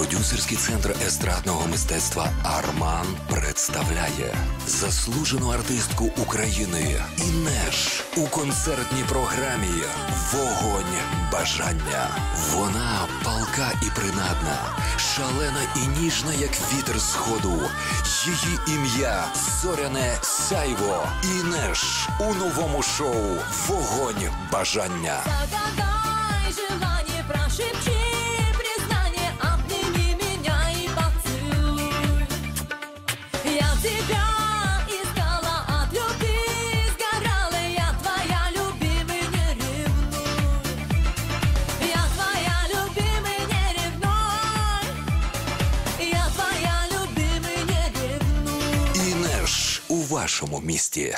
Продюсерський центр естрадного мистецтва Арман представляє заслужену артистку України Інеш у концертній програмі Вогонь бажання. Вона палка і принадна, шалена і ніжна, як вітер сходу. Її ім'я Зоряне Сяйво. Інеш у новому шоу Вогонь бажання. Загадай вашому місті.